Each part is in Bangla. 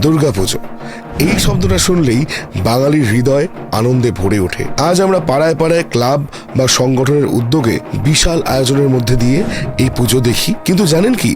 দুর্গাপুজো। এই শব্দটা শুনলেই বাঙালির হৃদয় আনন্দে ভরে ওঠে। আজ আমরা পাড়ায় পাড়ায় ক্লাব বা সংগঠনের উদ্যোগে বিশাল আয়োজনের মধ্যে দিয়ে এই পুজো দেখি। কিন্তু জানেন কি?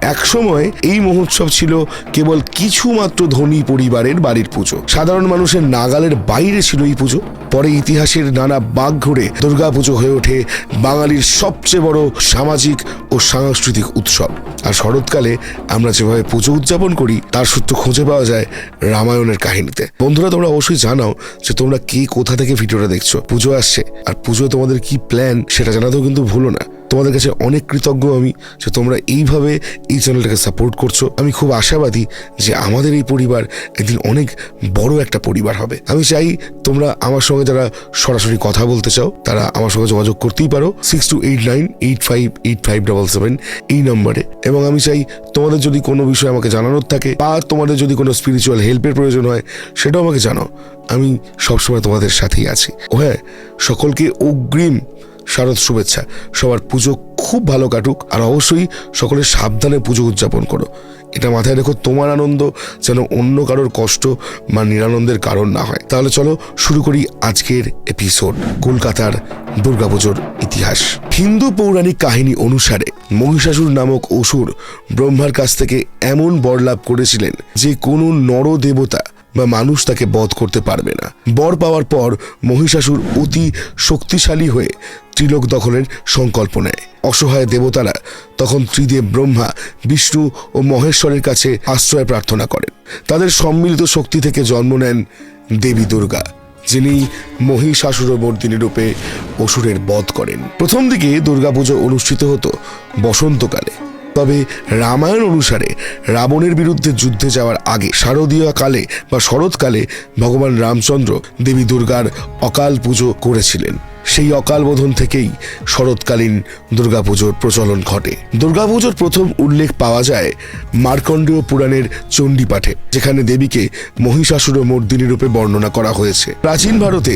একসময় এই মহোৎসব ছিল কেবল কিছু মাত্র ধনী পরিবারের বাড়ির পুজো। সাধারণ মানুষের নাগালের বাইরে ছিল এই পুজো। পরে ইতিহাসের নানা বাঘ ঘুরে দুর্গাপুজো হয়ে ওঠে বাঙালির সবচেয়ে বড় সামাজিক ও সাংস্কৃতিক উৎসব। আর শরৎকালে আমরা যেভাবে পুজো উদযাপন করি, তার সূত্র খুঁজে পাওয়া যায় রামায়ণের কাহিনীতে। বন্ধুরা, তোমরা অবশ্যই জানাও যে তোমরা কে কোথা থেকে ভিডিওটা দেখছ, পুজো আসছে। আর পুজোয় তোমাদের কি প্ল্যান সেটা জানাতেও কিন্তু ভুলো না। তোমাদের কাছে অনেক কৃতজ্ঞ আমি যে তোমরা এইভাবে এই চ্যানেলটাকে সাপোর্ট করছ। আমি খুব আশাবাদী যে আমাদের এই পরিবার একদিন অনেক বড় একটা পরিবার হবে। আমি চাই তোমরা আমার সঙ্গে যারা সরাসরি কথা বলতে চাও, তারা আমার সঙ্গে যোগাযোগ করতেই পারো। Six two eight nine eight five eight five double seven এই নম্বরে। এবং আমি চাই তোমাদের যদি কোনো বিষয় আমাকে জানানোর থাকে বা তোমাদের যদি কোনো স্পিরিচুয়াল হেল্পের প্রয়োজন হয়, সেটাও আমাকে জানাও। আমি সবসময় তোমাদের সাথেই আছি। ও হ্যাঁ সকলকে অগ্রিম শারদ শুভেচ্ছা। সবার পুজো খুব ভালো কাটুক, আর অবশ্যই সকলে সাবধানে পুজো উদযাপন করো। এটা মাথায় রেখো, তোমার আনন্দ যেন অন্য কারোর কষ্ট বা নিরানন্দের কারণ না হয়। তাহলে চলো শুরু করি আজকের এপিসোড কলকাতার দুর্গাপুজোর ইতিহাস। হিন্দু পৌরাণিক কাহিনী অনুসারে মহিষাসুর নামক অসুর ব্রহ্মার কাছ থেকে এমন বর লাভ করেছিলেন যে কোনো নর দেবতা বা মানুষ তাকে বধ করতে পারবে না। বর পাওয়ার পর মহিষাসুর অতি শক্তিশালী হয়ে ত্রিলোক দখলের সংকল্প নেয়। অসহায় দেবতারা তখন ত্রিদেব, ব্রহ্মা, বিষ্ণু ও মহেশ্বরের কাছে আশ্রয় প্রার্থনা করেন। তাদের সম্মিলিত শক্তি থেকে জন্ম নেন দেবী দুর্গা, যিনি মহিষাসুরমর্দিনী রূপে অসুরের বধ করেন। প্রথম দিকে দুর্গাপুজো অনুষ্ঠিত হতো বসন্তকালে। তবে রামায়ণ অনুসারে রাবণের বিরুদ্ধে যুদ্ধে যাওয়ার আগে শারদীয় কালে বা শরৎকালে ভগবান রামচন্দ্র দেবী দুর্গার অকাল পুজো করেছিলেন। সেই অকাল বোধন থেকেই শরৎকালীন দুর্গাপুজোর প্রচলন ঘটে। দুর্গাপুজোর প্রথম উল্লেখ পাওয়া যায় মার্কণ্ডীয় পুরাণের চণ্ডীপাঠে, যেখানে দেবীকে মহিষাসুর মর্দিনী রূপে বর্ণনা করা হয়েছে। প্রাচীন ভারতে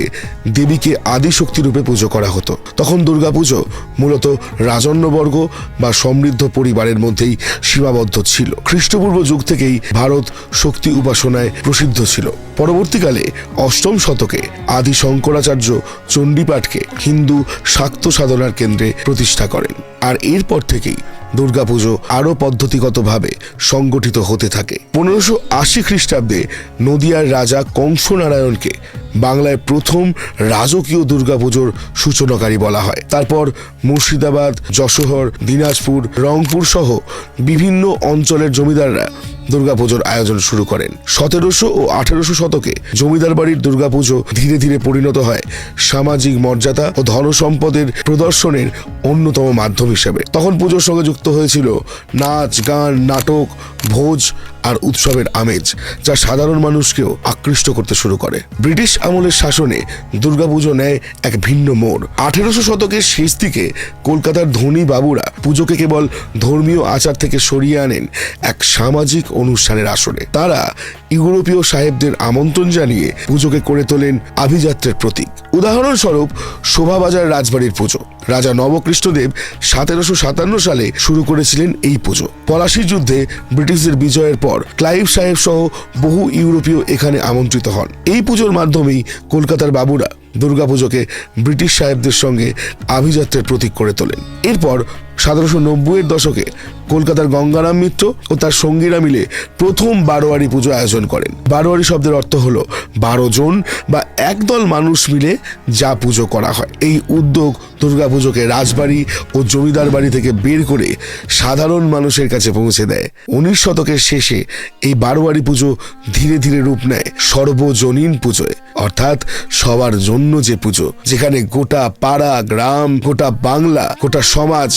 দেবীকে আদিশক্তি রূপে পুজো করা হতো। তখন দুর্গাপুজো মূলত রাজন্যবর্গ বা সমৃদ্ধ পরিবারের মধ্যেই সীমাবদ্ধ ছিল। খ্রিস্টপূর্ব যুগ থেকেই ভারত শক্তি উপাসনায় প্রসিদ্ধ ছিল। পরবর্তীকালে অষ্টম শতকে আদি শঙ্করাচার্য চণ্ডীপাঠকে হিন্দু শাক্ত সাধনার কেন্দ্রে প্রতিষ্ঠা করেন। আর এরপর থেকেই দুর্গাপুজো আরও পদ্ধতিগতভাবে সংগঠিত হতে থাকে। পনেরোশো আশি খ্রিস্টাব্দে নদিয়ার রাজা কংস নারায়ণকে বাংলায় প্রথম রাজকীয় দুর্গাপুজোর সূচনাকারী বলা হয়। তারপর মুর্শিদাবাদ, যশোহর, দিনাজপুর রংপুর সহ বিভিন্ন অঞ্চলের জমিদাররা দুর্গাপুজোর আয়োজন শুরু করেন। সতেরোশো ও আঠেরোশো শতকে জমিদার বাড়ির দুর্গাপুজো ধীরে ধীরে পরিণত হয়। সামাজিক মর্যাদা ও ধনসম্পদের প্রদর্শনের অন্যতম মাধ্যম হিসেবে। তখন পুজোর সঙ্গে যুক্ত হয়েছিল নাচ, গান, নাটক, ভোজ আর উৎসবের আমেজ, যা সাধারণ মানুষকেও আকৃষ্ট করতে শুরু করে। ব্রিটিশ আমলের শাসনে দুর্গাপুজো নেয় এক ভিন্ন মোড়। আঠেরোশো শতকের শেষ দিকে কলকাতার ধনী বাবুরা পুজোকে কেবল ধর্মীয় আচার থেকে সরিয়ে আনেন। এক সামাজিক অনুষ্ঠানের আসরে। তারা ইউরোপীয় সাহেবদের আমন্ত্রণ জানিয়ে পুজোকে করে তোলেন আভিজাত্যের প্রতীক। উদাহরণস্বরূপ শোভাবাজার রাজবাড়ির পুজো। রাজা নবকৃষ্ণদেব সতেরোশো সাতান্ন সালে শুরু করেছিলেন এই পুজো। পলাশির যুদ্ধে ব্রিটিশদের বিজয়ের পর ক্লাইভ সাহেব সহ বহু ইউরোপীয় এখানে আমন্ত্রিত হন। এই পুজোর মাধ্যমেই কলকাতার বাবুরা দুর্গাপুজোকে ব্রিটিশ সাহেবদের সঙ্গে আভিজাত্যের প্রতীক করে তোলেন। এরপর সতেরোশো নব্বইয়ের দশকে কলকাতার গঙ্গারাম মিত্র ও তার সঙ্গীরা মিলে প্রথম বারোয়ারি পুজো আয়োজন করেন। বারোয়ারি শব্দের অর্থ হলো বারো জন বা একদল মানুষ মিলে যা পুজো করা হয়। এই উদ্যোগ দুর্গাপুজোকে রাজবাড়ি ও জমিদার বাড়ি থেকে বের করে সাধারণ মানুষের কাছে পৌঁছে দেয়। উনিশ শতকের শেষে এই বারোয়ারি পুজো ধীরে ধীরে রূপ নেয় সর্বজনীন পুজোয়। অর্থাৎ সবার জন্য যে পুজো, যেখানে গোটা পাড়া, গ্রাম, গোটা বাংলা, গোটা সমাজ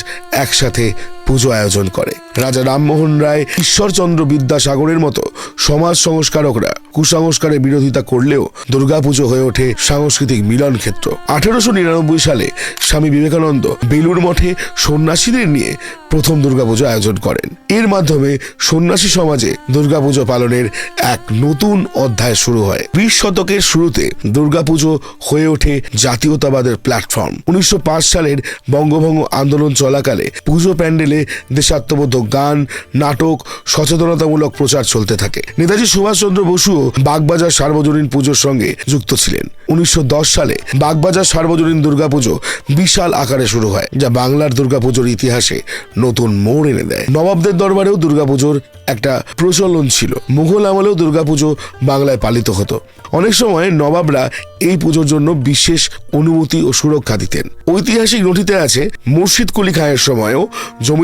একসাথে পুজো আয়োজন করে। রাজা রামমোহন রায়, ঈশ্বরচন্দ্র বিদ্যাসাগরের মতো সমাজ সংস্কারকরা কুসংস্কারের বিরোধিতা করলেও দুর্গাপুজো হয়ে ওঠে সাংস্কৃতিক মিলন ক্ষেত্র। আঠেরোশো নিরানব্বই সালে স্বামী বিবেকানন্দ বেলুর মঠে সন্ন্যাসীদের নিয়ে প্রথম দুর্গাপুজো আয়োজন করেন। এর মাধ্যমে সন্ন্যাসী সমাজে দুর্গাপুজো পালনের এক নতুন অধ্যায় শুরু হয়। বিশ শতকের শুরুতে দুর্গাপুজো হয়ে ওঠে জাতীয়তাবাদের প্ল্যাটফর্ম। উনিশশো পাঁচ সালের বঙ্গভঙ্গ আন্দোলন চলাকালে পুজো প্যান্ডেলে মিলে দেশাত্মবোধক গান, নাটক, সচেতনতামূলক প্রচার চলতে থাকে। নেতাজি সুভাষচন্দ্র বসুও বাগবাজার সার্বজনীন পুজোর সঙ্গে যুক্ত ছিলেন। উনিশশো সালে বাগবাজার সার্বজনীন দুর্গাপুজো বিশাল আকারে শুরু হয়, যা বাংলার দুর্গাপুজোর ইতিহাসে নতুন মোড় এনে দেয়। নবাবদের দরবারেও দুর্গাপুজোর একটা প্রচলন ছিল। মুঘল আমলেও দুর্গাপুজো বাংলায় পালিত হতো। অনেক সময় নবাবরা এই পুজোর জন্য বিশেষ অনুমতি ও সুরক্ষা দিতেন। ঐতিহাসিক নথিতে আছে মুর্শিদ কুলি খায়ের সময়ও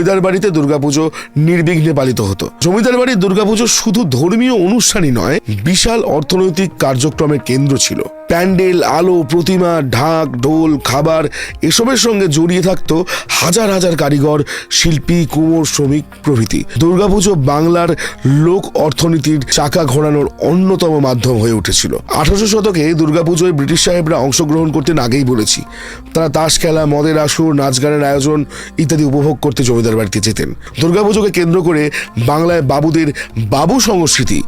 জমিদার বাড়িতে দুর্গাপুজো নির্বিঘ্নে পালিত হতো। জমিদার বাড়ির দুর্গাপুজো শুধু ধর্মীয় অনুষ্ঠানই নয়, বিশাল অর্থনৈতিক কার্যক্রমের কেন্দ্র ছিল। প্যান্ডেল, আলো, প্রতিমা, ঢাক, ঢোল, খাবার এসবের সঙ্গে জড়িয়ে থাকতো হাজার হাজার কারিগর, শিল্পী, কুমোর, শ্রমিক প্রভৃতি। দুর্গাপুজো বাংলার লোক অর্থনীতির চাকা ঘোরানোর অন্যতম মাধ্যম হয়ে উঠেছিল। আঠারোশো শতকে দুর্গাপুজোয় ব্রিটিশ সাহেবরা অংশগ্রহণ করতেন আগেই বলেছি। তারা তাস খেলা, মদের আসর, নাচ গানের আয়োজন ইত্যাদি উপভোগ করতে জমিদার বাড়িতে যেতেন। দুর্গাপুজোকে কেন্দ্র করে বাংলায় বাবুদের বাবু সংস্কৃতি,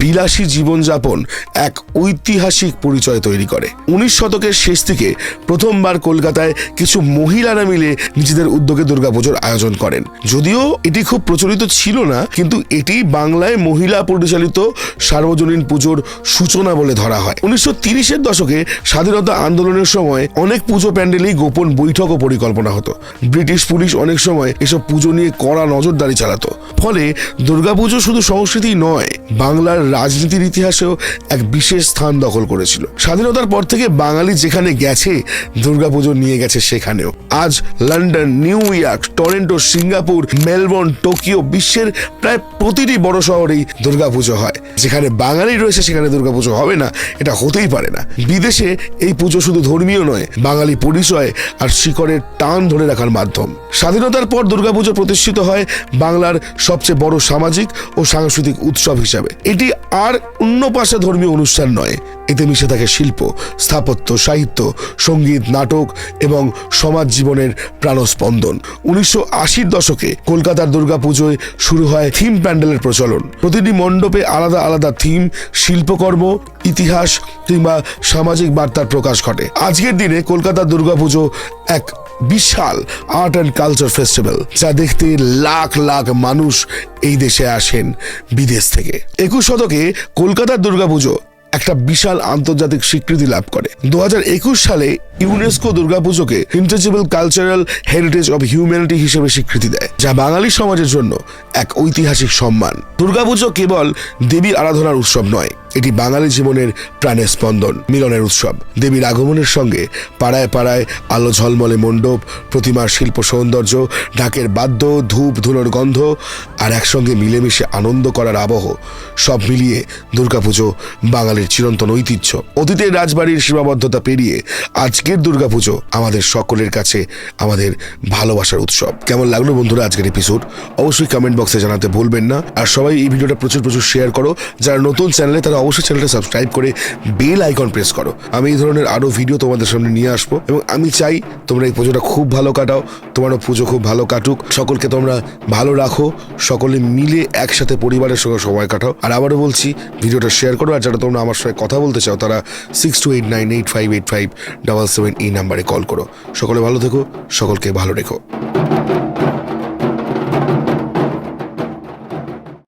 বিলাসী জীবনযাপন, এক ঐতিহাসিক পরিচয় তৈরি করে। উনিশ শতকের শেষ দিকে প্রথমবার কলকাতায় কিছু মহিলারা মিলে নিজেদের উদ্যোগে দুর্গাপুজোর আয়োজন করেন। যদিও এটি খুব প্রচলিত ছিল না, কিন্তু এটি বাংলায় মহিলা পরিচালিত সার্বজনীন পুজোর সূচনা বলে ধরা হয়। উনিশশো তিরিশের দশকে স্বাধীনতা আন্দোলনের সময় অনেক পুজো প্যান্ডেলেই গোপন বৈঠক ও পরিকল্পনা হতো। ব্রিটিশ পুলিশ অনেক সময় এসব পুজো নিয়ে কড়া নজরদারি চালাতো। ফলে দুর্গাপুজো শুধু সংস্কৃতি নয়, বাংলার রাজনীতির ইতিহাসেও এক বিশেষ স্থান দখল করেছিল। স্বাধীনতার পর থেকে বাঙালি যেখানে গেছে, দুর্গাপুজো নিয়ে গেছে সেখানেও। আজ London, New York, Toronto, Singapore, Melbourne, Tokyo বিশ্বের প্রায় প্রতিটি বড় শহরেই দুর্গাপুজো হয়। যেখানে বাঙালি রয়েছে সেখানে দুর্গাপুজো হবে না, এটা হতেই পারে না। বিদেশে এই পুজো শুধু ধর্মীয় নয়, বাঙালি পরিচয় আর শিকড়ের টান ধরে রাখার মাধ্যম। স্বাধীনতার পর দুর্গাপুজো প্রতিষ্ঠিত হয় বাংলার সবচেয়ে বড় সামাজিক ও সাংস্কৃতিক উৎসব হিসাবে। এটি আর অন্য পাশে ধর্মীয় অনুষ্ঠান নয় এতে মিশে থাকে শিল্প, স্থাপত্য, সাহিত্য, সংগীত, নাটক এবং সমাজ জীবনের প্রাণস্পন্দন। উনিশশো আশির দশকে কলকাতার দুর্গাপুজোয় শুরু হয় থিম প্যান্ডেলের প্রচলন। প্রতিটি মণ্ডপে আলাদা আলাদা থিম, শিল্পকর্ম, ইতিহাস কিংবা সামাজিক বার্তার প্রকাশ ঘটে। আজকের দিনে কলকাতার দুর্গাপুজো এক বিশাল আর্ট অ্যান্ড কালচার ফেস্টিভ্যাল যা দেখতে লাখ লাখ মানুষ এই দেশে আসেন বিদেশ থেকে। একুশ শতকে কলকাতার দুর্গাপুজো একটা বিশাল আন্তর্জাতিক স্বীকৃতি লাভ করে। দু হাজার একুশ সালে UNESCO দুর্গাপুজোকে intangible cultural heritage of humanity হিসেবে স্বীকৃতি দেয়, যা বাঙালি সমাজের জন্য এক ঐতিহাসিক সম্মান। দুর্গাপুজো কেবল দেবী আরাধনার উৎসব নয় এটি বাঙালি জীবনের প্রাণের স্পন্দন, মিলনের উৎসব। দেবীর আগমনের সঙ্গে পাড়ায় পাড়ায় আলো ঝলমলে মণ্ডপ, প্রতিমার শিল্প সৌন্দর্য, ঢাকের বাদ্য, ধূপ, ধুলোর গন্ধ আর একসঙ্গে মিলেমিশে আনন্দ করার আবহ সব মিলিয়ে দুর্গাপুজো বাঙালির চিরন্তন ঐতিহ্য। অতীতের রাজবাড়ির সীমাবদ্ধতা পেরিয়ে আজকের দুর্গাপুজো আমাদের সকলের কাছে আমাদের ভালোবাসার উৎসব। কেমন লাগল বন্ধুরা আজকের এপিসোড অবশ্যই কমেন্ট বক্সে জানাতে ভুলবেন না। আর সবাই এই ভিডিওটা প্রচুর প্রচুর শেয়ার করো। যারা নতুন চ্যানেলে তারা অবশ্যই চ্যানেলটা সাবস্ক্রাইব করে বেল আইকন প্রেস করো। আমি এই ধরনের আরও ভিডিও তোমাদের সামনে নিয়ে আসব এবং আমি চাই তোমরা এই পুজোটা খুব ভালো কাটাও, তোমারও পুজো খুব ভালো কাটুক। সকলকে তোমরা ভালো রাখো, সকলে মিলে একসাথে পরিবারের সঙ্গে সময় কাটাও। আর আবারও বলছি ভিডিওটা শেয়ার করো, আর যারা তোমরা আমার সঙ্গে কথা বলতে চাও, তারা six two eight nine eight five eight five double seven এই নাম্বারে কল করো। সকলে ভালো থেকো, সকলকে ভালো রেখো।